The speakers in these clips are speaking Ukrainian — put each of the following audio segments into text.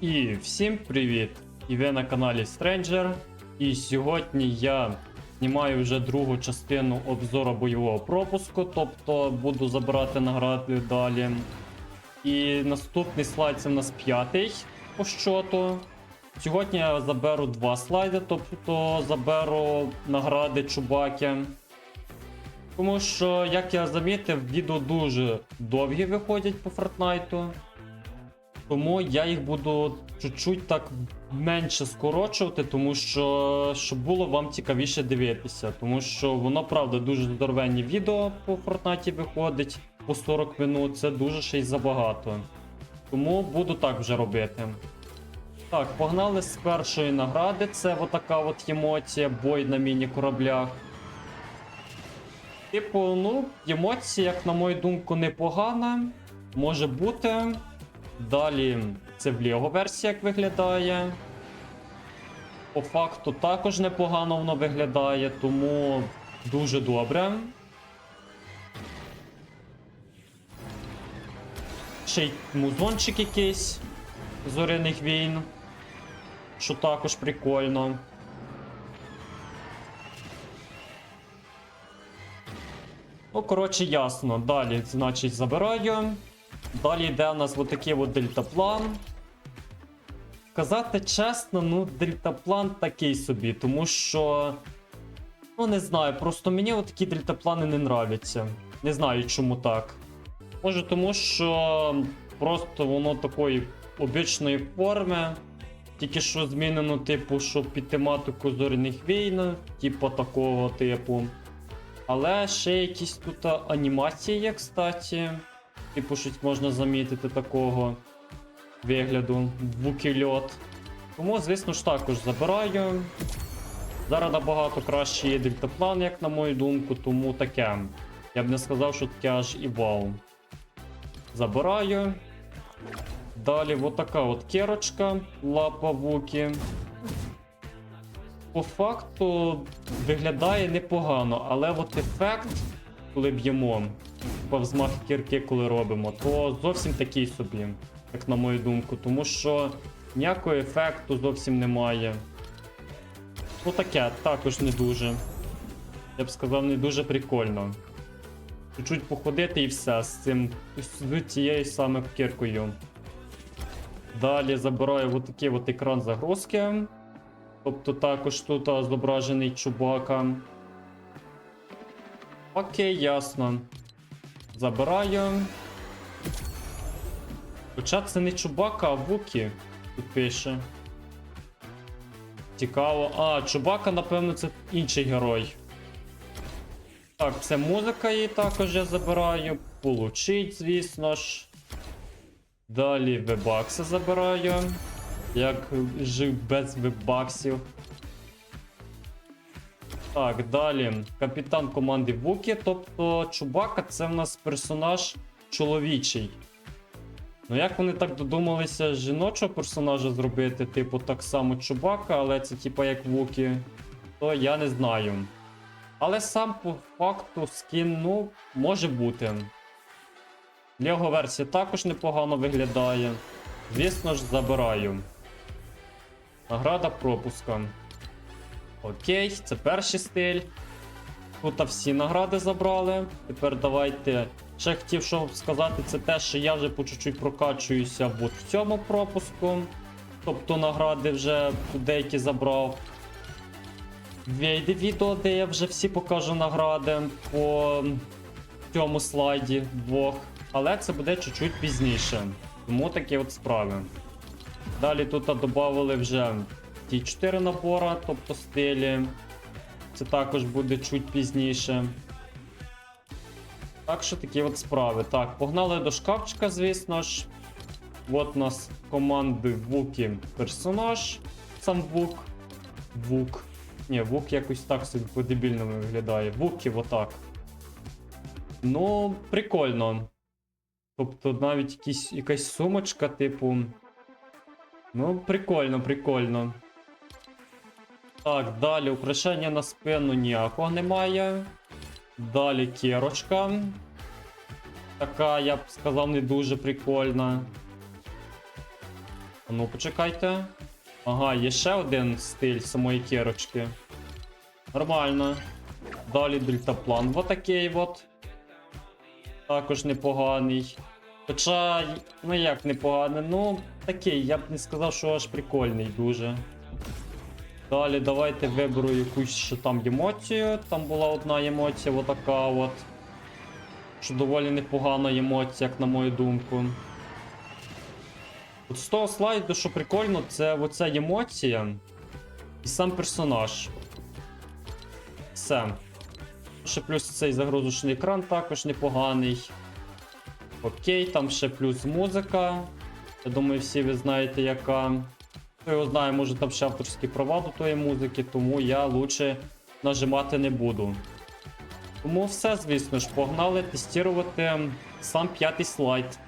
І всім привіт! І ви на каналі Stranger. І сьогодні я знімаю вже другу частину обзору бойового пропуску, тобто буду забирати награди далі. І наступний слайд це в нас п'ятий по щоту. Сьогодні я заберу два слайди, тобто заберу награди Чубаки. Тому що, як я замітив, відео дуже довгі виходять по Фортнайту. Тому я їх буду чуть-чуть так менше скорочувати, тому що щоб було вам цікавіше дивитися. Тому що воно, правда, дуже здоровенні відео по Фортнаті виходить по 40 минут, це дуже ще й забагато. Тому буду так вже робити. Так, погнали з першої награди. Це отака от емоція, бой на міні-кораблях. Типу, ну, емоція, як на мою думку, непогана. Може бути. Далі це в Лего версія як виглядає. По факту також непогано воно виглядає, тому дуже добре. Ще й музончик якийсь зоряних війн. Що також прикольно. Ну, коротше, ясно. Далі, значить, забираю. Далі йде у нас отакий от дельтаплан. Казати чесно, ну, дельтаплан такий собі, тому що. Ну, не знаю, просто мені такі дельтаплани не нравляться. Не знаю, чому так. Може, тому що просто воно такої обичної форми. Тільки що змінено, типу, що під тематику зоряних війн, типу такого типу. Але ще якісь тут анімації є, кстати. Типу, щось можна замітити такого вигляду, двукільот. Тому, звісно ж, також забираю. Зараз набагато кращий є дельтаплан, як на мою думку, тому таке. Я б не сказав, що таке аж і вау. Забираю. Далі отака от керочка, лапа вуки. По факту виглядає непогано, але от ефект, коли б'ємо, типа взмах кірки, коли робимо, то зовсім такий собі, як на мою думку, тому що ніякого ефекту зовсім немає. Ну таке, також не дуже. Я б сказав, не дуже прикольно. Чуть-чуть походити і все з цим з цією саме кіркою. Далі забираю отакий от екран загрузки. Тобто також тут зображений чубака. Окей, ясно. Забираю. Хоча це не чубака, а вуки тут пише. Цікаво. А, чубака, напевно, це інший герой. Так, це музика її також я забираю. Получить, звісно ж. Далі вебакси забираю. Як жив без вебаксів. Так, далі. Капітан команди Вукі. Тобто Чубака це в нас персонаж чоловічий. Ну, як вони так додумалися жіночого персонажа зробити, типу, так само Чубака, але це типа як Вукі, то я не знаю. Але сам по факту скін, ну, може бути. Лего версія також непогано виглядає. Звісно ж, забираю. Награда пропуска. Окей, це перший стиль. Тут всі награди забрали. Тепер давайте. Ще хотів що сказати, це те, що я вже по чуть-чуть прокачуюся от в цьому пропуску. Тобто награди вже деякі забрав. Вийде відео, де я вже всі покажу награди по цьому слайді двох. Але це буде чуть-чуть пізніше. Тому такі от справи. Далі тут додали вже ті 4 набори, тобто стилі. Це також буде чуть пізніше. Так що такі от справи. Так, погнали до шкафчика, звісно ж. От у нас команди Вуки персонаж. Сам Вук. Вук. Ні, Вук якось так собі по-дебільному виглядає. Вуки отак. Ну, прикольно. Тобто навіть якісь, якась сумочка, типу. Ну, прикольно, прикольно. Так, далі украшення на спину ніякого немає. Далі кірочка. Така, я б сказав, не дуже прикольна. А ну, почекайте. Ага, є ще один стиль самої кірочки. Нормально. Далі дельтаплан. Вот такий от. Також непоганий. Хоча, ну як непоганий, ну такий, я б не сказав, що аж прикольний дуже. Далі давайте виберу якусь ще там емоцію. Там була одна емоція, отака от. Що доволі непогана емоція, як на мою думку. От з того слайду, що прикольно, це оця емоція і сам персонаж. Все. Ще плюс цей загрузочний екран також непоганий. Окей, там ще плюс музика. Я думаю, всі ви знаєте, яка. Хто його знає, може там ще авторські права до тої музики, тому я лучше нажимати не буду. Тому все, звісно ж, погнали тестувати сам п'ятий слайд.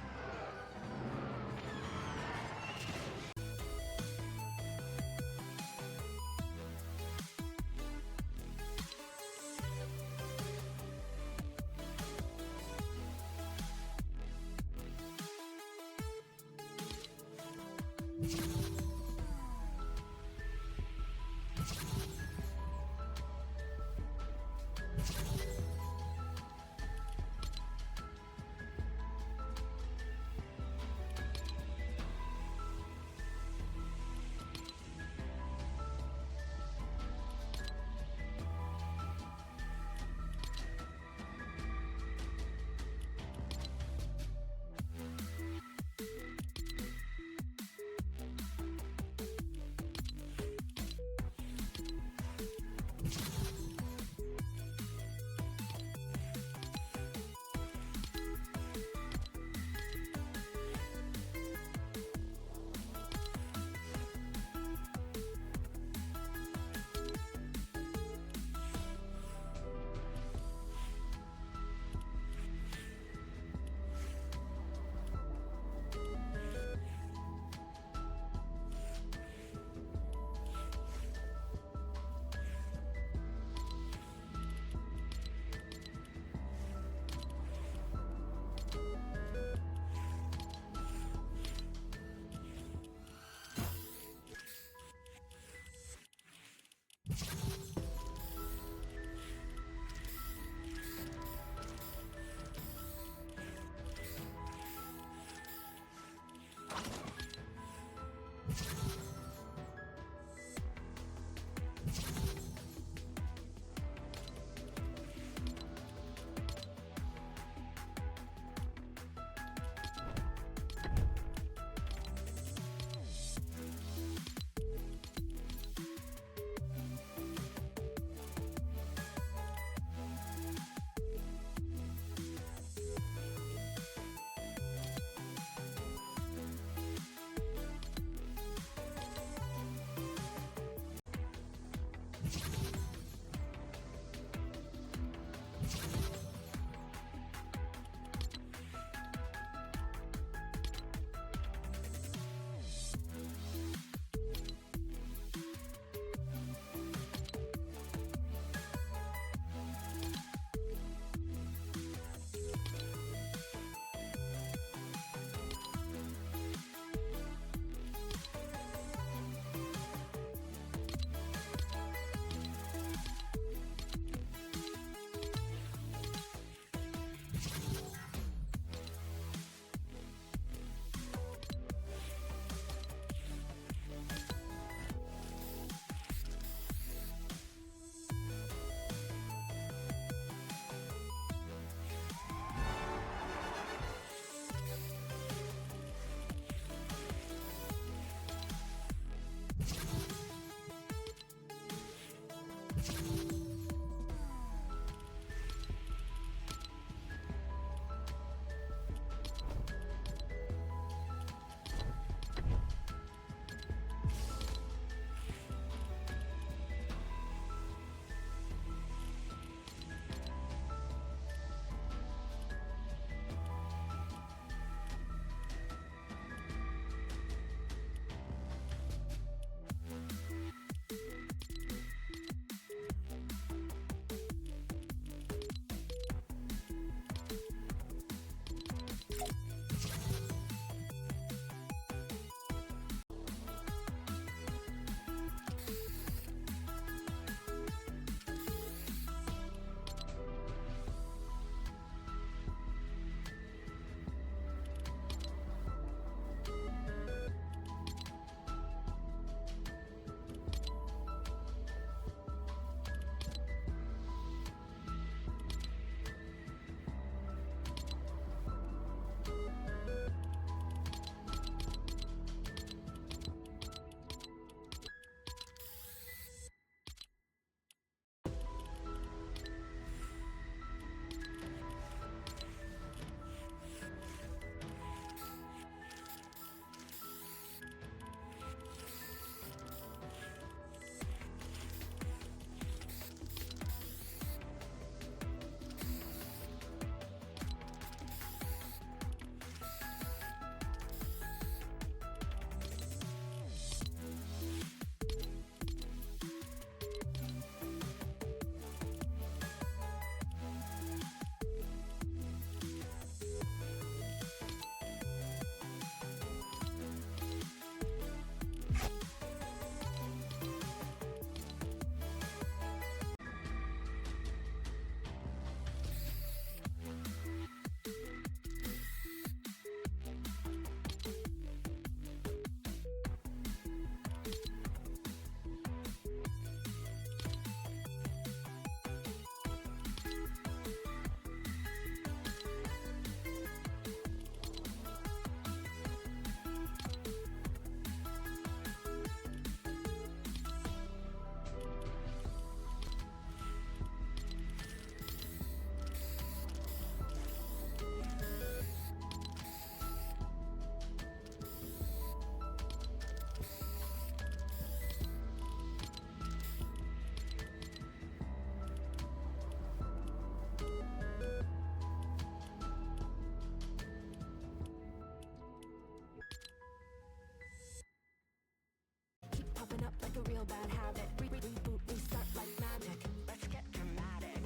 real bad habit. Re- re- reboot, restart like magic. Let's get dramatic.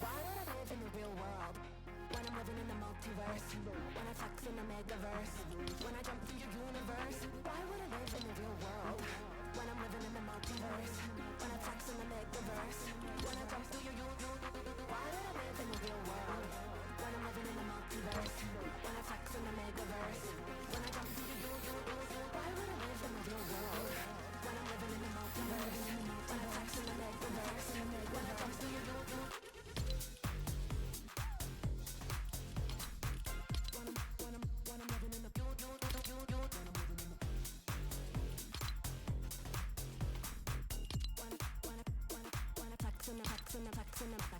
Why would I live in the real world? When I'm living in the multiverse. When I flex in the megaverse. When I jump through your universe. Why would I live in the real world? When I'm living in the multiverse. そんな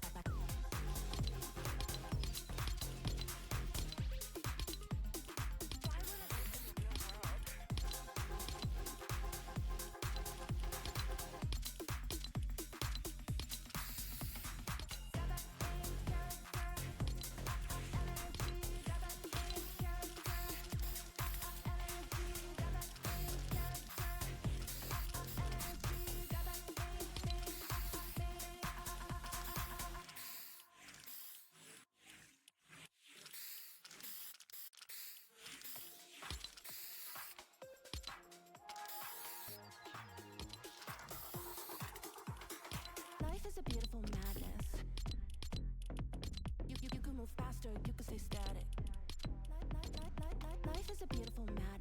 beautiful madness. You, you, you can move faster, you can stay static. Li- li- li- li- li- Life is a beautiful madness.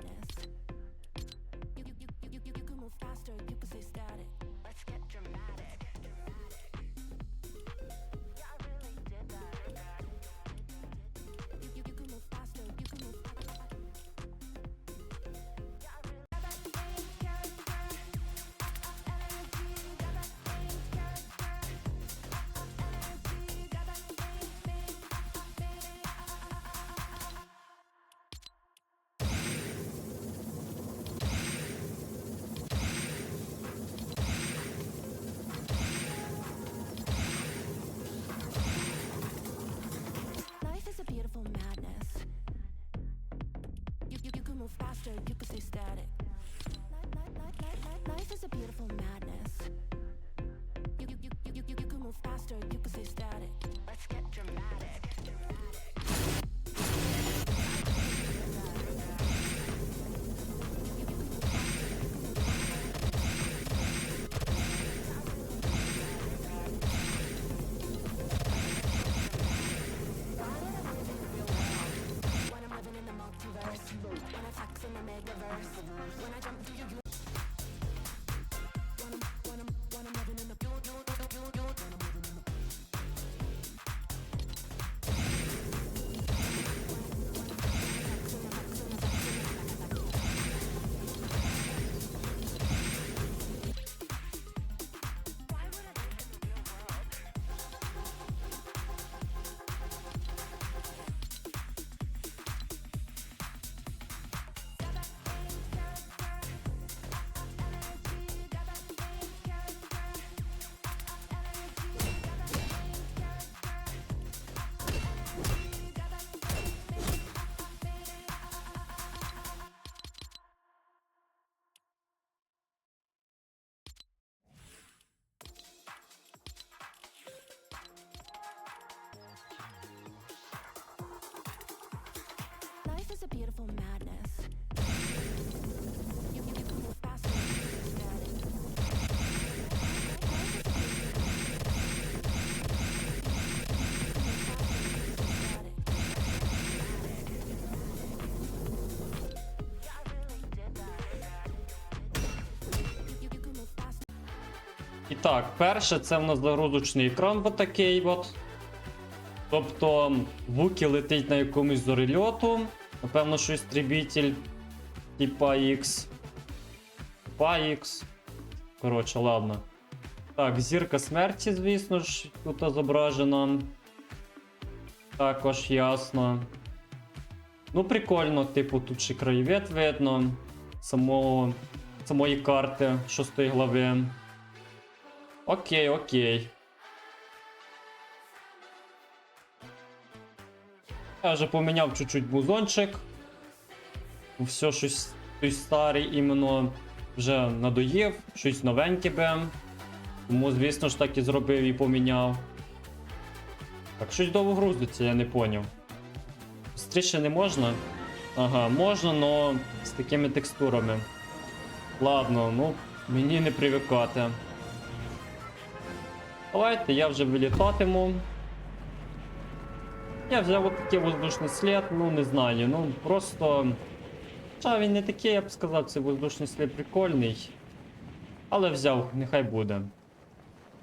When I jump І так, перше, це в нас загрузочний екран от такий от. Тобто Вукі летить на якомусь зорельоту. Напевно, що істребітель типа X. Типа X. Коротше, ладно. Так, зірка смерті, звісно ж, тут зображена. Також ясно. Ну, прикольно, типу, тут ще краєвид видно. Самого, самої карти шостої глави. Окей, окей. Я вже поміняв чуть-чуть бузончик. Все щось той старий іменно вже надоїв, щось новеньке би. Тому, звісно ж, так і зробив і поміняв. Так, щось довго грузиться, я не поняв. Бистріше не можна? Ага, можна, но з такими текстурами. Ладно, ну, мені не привикати. Давайте я вже вилітатиму. Я взяв от такий воздушний слід, ну не знаю, ну просто. Хоча він не такий, я б сказав, цей воздушний слід прикольний. Але взяв, нехай буде.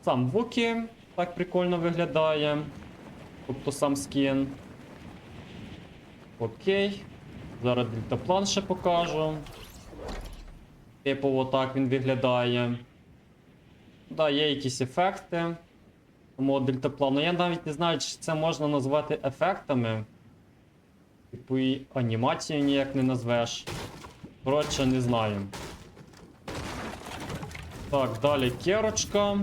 Сам Вукі так прикольно виглядає. Тобто сам скін. Окей. Зараз дельтаплан ще покажу. Типу, отак він виглядає. Да, є якісь ефекти. Тому дельтаплану. Я навіть не знаю, чи це можна назвати ефектами. Типу і анімацію ніяк не назвеш. Коротше, не знаю. Так, далі керочка.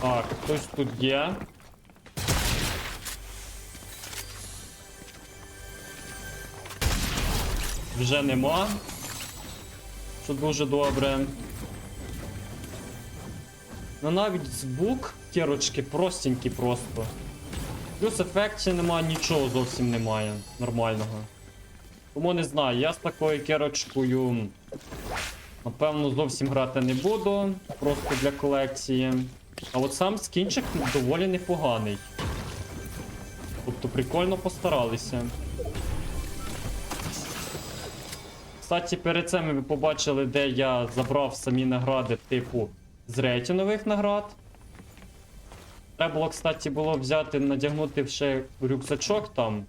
Так, хтось тут є. Вже нема. Що дуже добре. Ну навіть звук керочки простенький просто. Плюс ефекті немає, нічого зовсім немає нормального. Тому не знаю, я з такою керочкою. Напевно, зовсім грати не буду. Просто для колекції. А от сам скінчик доволі непоганий. Тобто прикольно постаралися. Кстати, перед цим ви побачили, де я забрав самі награди, типу, з рейтингових наград. Треба було, кстати, було взяти, надягнути ще рюкзачок там,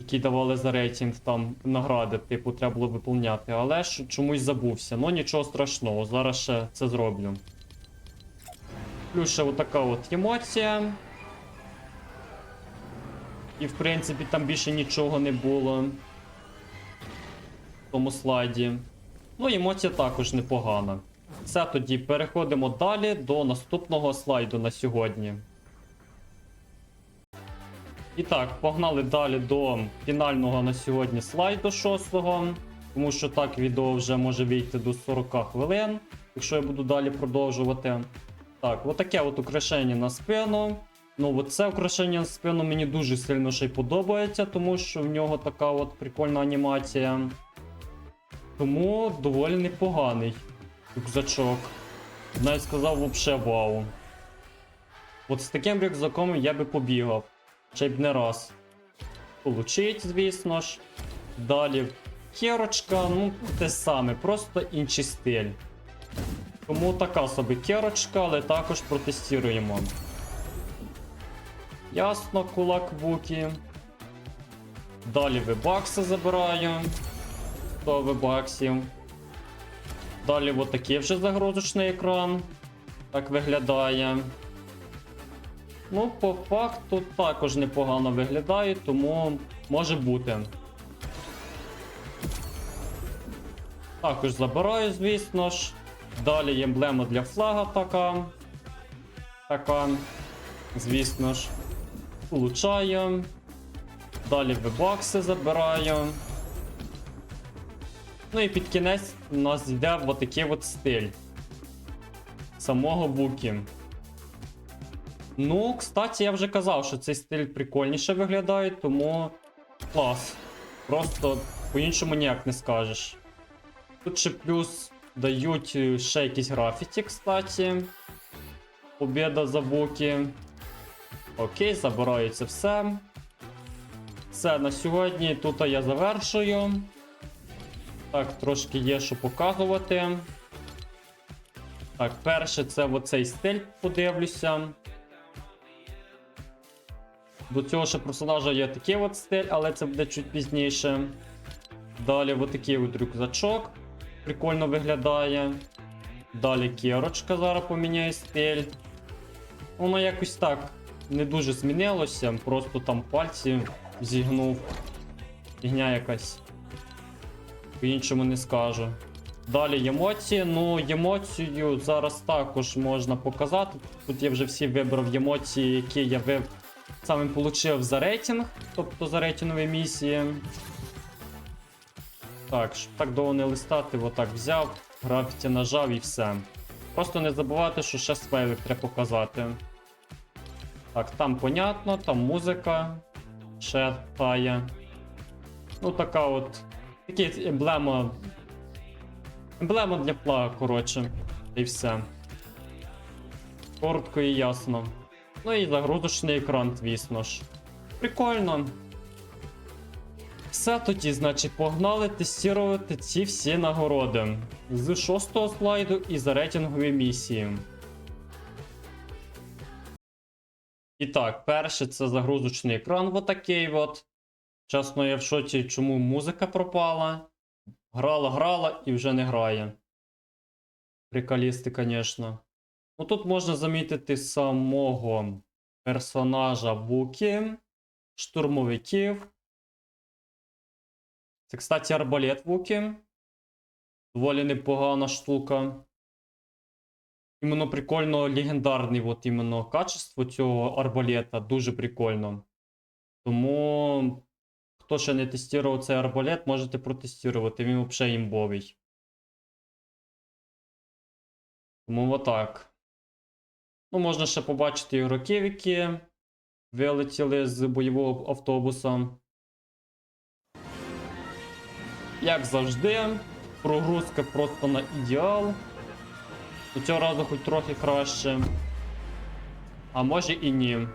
який давали за рейтинг там награди, типу, треба було виповняти, але ж чомусь забувся. Ну нічого страшного, зараз ще це зроблю. Плюс ще отака от емоція. І в принципі там більше нічого не було. Тому слайді. Ну, емоція також непогана. Все тоді переходимо далі до наступного слайду на сьогодні. І так, погнали далі до фінального на сьогодні слайду шостого. Тому що так відео вже може вийти до 40 хвилин, якщо я буду далі продовжувати. Так, отаке от украшення на спину. Ну, от це украшення на спину мені дуже сильно ще й подобається, тому що в нього така от прикольна анімація. Тому доволі непоганий рюкзачок. Навіть сказав вообще вау. От з таким рюкзаком я би побігав. Ще б не раз. Получить, звісно ж. Далі керочка, ну те саме, просто інший стиль. Тому така собі керочка, але також протестуємо. Ясно, кулак Вукі. Далі вебакси забираю. 100 вебаксів. Далі отакий вже загрузочний екран. Так виглядає. Ну, по факту також непогано виглядає, тому може бути. Також забираю, звісно ж. Далі емблема для флага така. Така. Звісно ж. Получаю. Далі вебакси забираю. Ну і під кінець у нас йде отакий от стиль. Самого Букі. Ну, кстати, я вже казав, що цей стиль прикольніше виглядає, тому клас. Просто по-іншому ніяк не скажеш. Тут ще плюс дають е, ще якісь графіті, кстати. Побіда за Букі. Окей, забирається все. Все, на сьогодні тут я завершую. Так, трошки є що показувати. Так, перше це оцей стиль подивлюся. До цього ще персонажа є такий от стиль, але це буде чуть пізніше. Далі отакий от рюкзачок. Прикольно виглядає. Далі кірочка зараз поміняє стиль. Воно якось так не дуже змінилося, просто там пальці зігнув. Фігня якась. По-іншому не скажу. Далі емоції. Ну, емоцію зараз також можна показати. Тут я вже всі вибрав емоції, які я вив... саме отримав за рейтинг, тобто за рейтингові місії. Так, щоб так довго не листати, отак взяв, графіті нажав і все. Просто не забувати, що ще смайлик треба показати. Так, там понятно, там музика ще тає. Ну, така от. Такі емблема. Емблема для пла, коротше. І все. Коротко і ясно. Ну і загрузочний екран, звісно ж. Прикольно. Все тоді, значить, погнали тестувати ці всі нагороди. З шостого слайду і за рейтингові місії. І так, перше це загрузочний екран, отакий от. Чесно, я в шоці, чому музика пропала. Грала, грала і вже не грає. Приколісти, звісно. Ну тут можна замітити самого персонажа Вукі, штурмовиків. Це, кстати, арбалет Вукі. Доволі непогана штука. Іменно прикольно легендарний от іменно качество цього арбалета. Дуже прикольно. Тому, хто ще не тестував цей арбалет, можете протестувати. Він взагалі імбовий. Тому отак. Ну, можна ще побачити ігроків, які вилетіли з бойового автобуса. Як завжди, прогрузка просто на ідеал. У цього разу хоч трохи краще. А може і ні.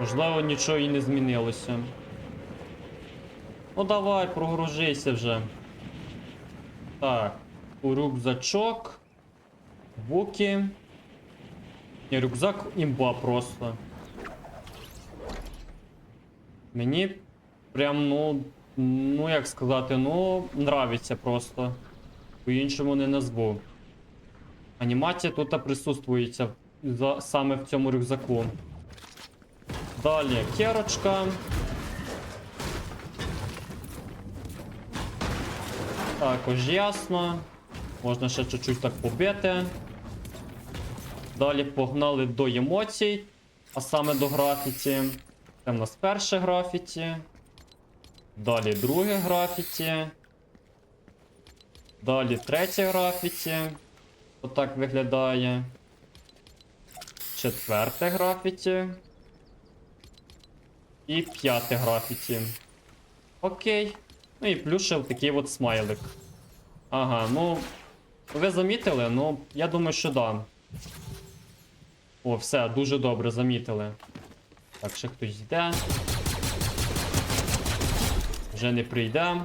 Можливо, нічого і не змінилося. Ну давай, прогружайся вже. Так, у рюкзачок. Буки. Ні, рюкзак імба просто. Мені прям, ну, ну як сказати, ну, нравиться просто. По-іншому не назву. Анімація тут присутствується за, саме в цьому рюкзаку. Далі керочка. Також ясно. Можна ще чуть-чуть так побити. Далі погнали до емоцій, а саме до графіті. Це в нас перше графіті. Далі друге графіті. Далі третє графіті. Отак виглядає. Четверте графіті. І п'яте графіті. Окей. Ну і плюс ще такий от смайлик. Ага, ну. Ви замітили? Ну, я думаю, що да. О, все, дуже добре, замітили. Так, ще хтось йде. Вже не прийде.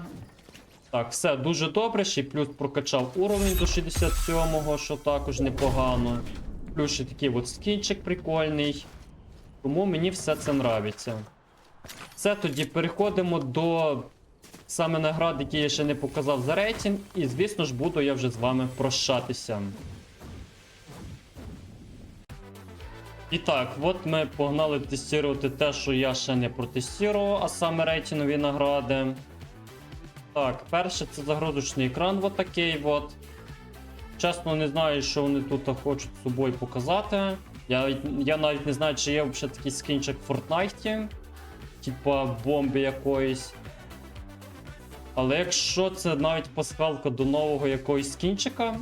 Так, все дуже добре. Ще плюс прокачав уровень до 67-го, що також непогано. Плюс ще такий от скінчик прикольний. Тому мені все це нравиться. Все, тоді переходимо до саме наград, які я ще не показав за рейтинг. І, звісно ж, буду я вже з вами прощатися. І так, от ми погнали тестувати те, що я ще не протестував, а саме рейтингові награди. Так, перше це загрузочний екран, от такий от. Чесно, не знаю, що вони тут хочуть з собою показати. Я, я навіть не знаю, чи є взагалі такий скінчик в Fortnite, типа бомби якоїсь. Але якщо це навіть пасхалка до нового якогось скінчика,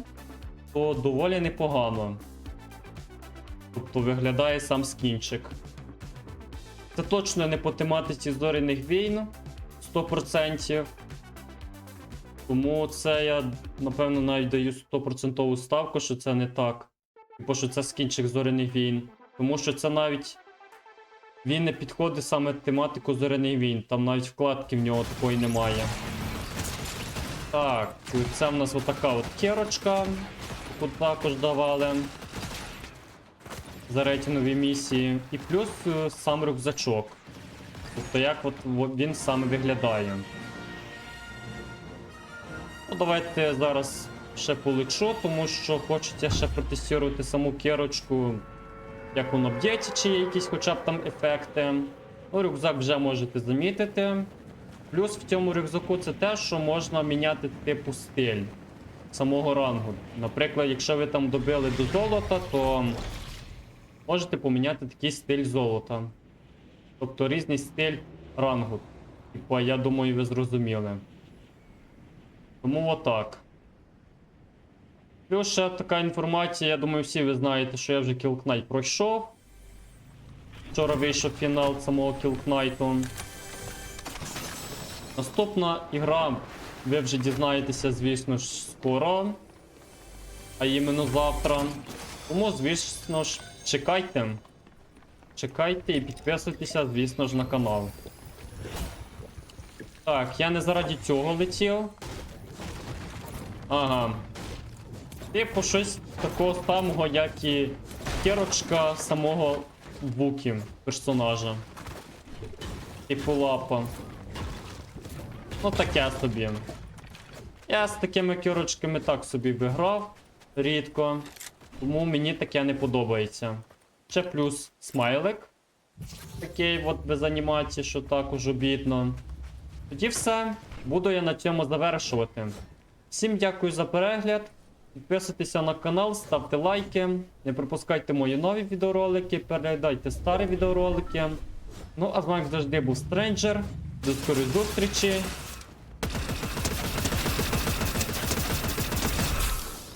то доволі непогано. Тобто виглядає сам скінчик. Це точно не по тематиці зоряних війн 100%. Тому це я, напевно, навіть даю 100% ставку, що це не так. Типу, що це скінчик зоряних війн. Тому що це навіть. Він не підходить саме тематику зоряних війн. Там навіть вкладки в нього такої немає. Так, це в нас отака от керочка. Тут також давали. За рейтингові місії. І плюс е, сам рюкзачок. Тобто як от він саме виглядає. Ну, давайте зараз ще полечу, тому що хочеться ще протестувати саму керочку. Як воно б'ється, чи є якісь хоча б там ефекти. Ну, рюкзак вже можете замітити. Плюс в цьому рюкзаку це те, що можна міняти типу стиль самого рангу. Наприклад, якщо ви там добили до золота, то можете поміняти такий стиль золота. Тобто різний стиль рангу. Типу, я думаю, ви зрозуміли. Тому отак. Плюс ще така інформація, я думаю, всі ви знаєте, що я вже Knight пройшов. Вчора вийшов фінал самого Knight. Наступна ігра, ви вже дізнаєтеся, звісно ж, скоро. А іменно завтра. Тому, звісно ж, чекайте. Чекайте і підписуйтеся, звісно ж, на канал. Так, я не заради цього летів. Ага. Типу щось такого самого, як і кірочка самого Вукі персонажа. Типу лапа. Ну таке собі. Я з такими кірочками так собі виграв рідко. Тому мені таке не подобається. Ще плюс смайлик. Такий от без анімації, що також обідно. Тоді все. Буду я на цьому завершувати. Всім дякую за перегляд. Підписуйтеся на канал, ставте лайки, не пропускайте мої нові відеоролики, переглядайте старі відеоролики. Ну, а з вами завжди був Стренджер. До скорої зустрічі.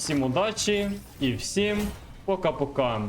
Всім удачі і всім пока-пока.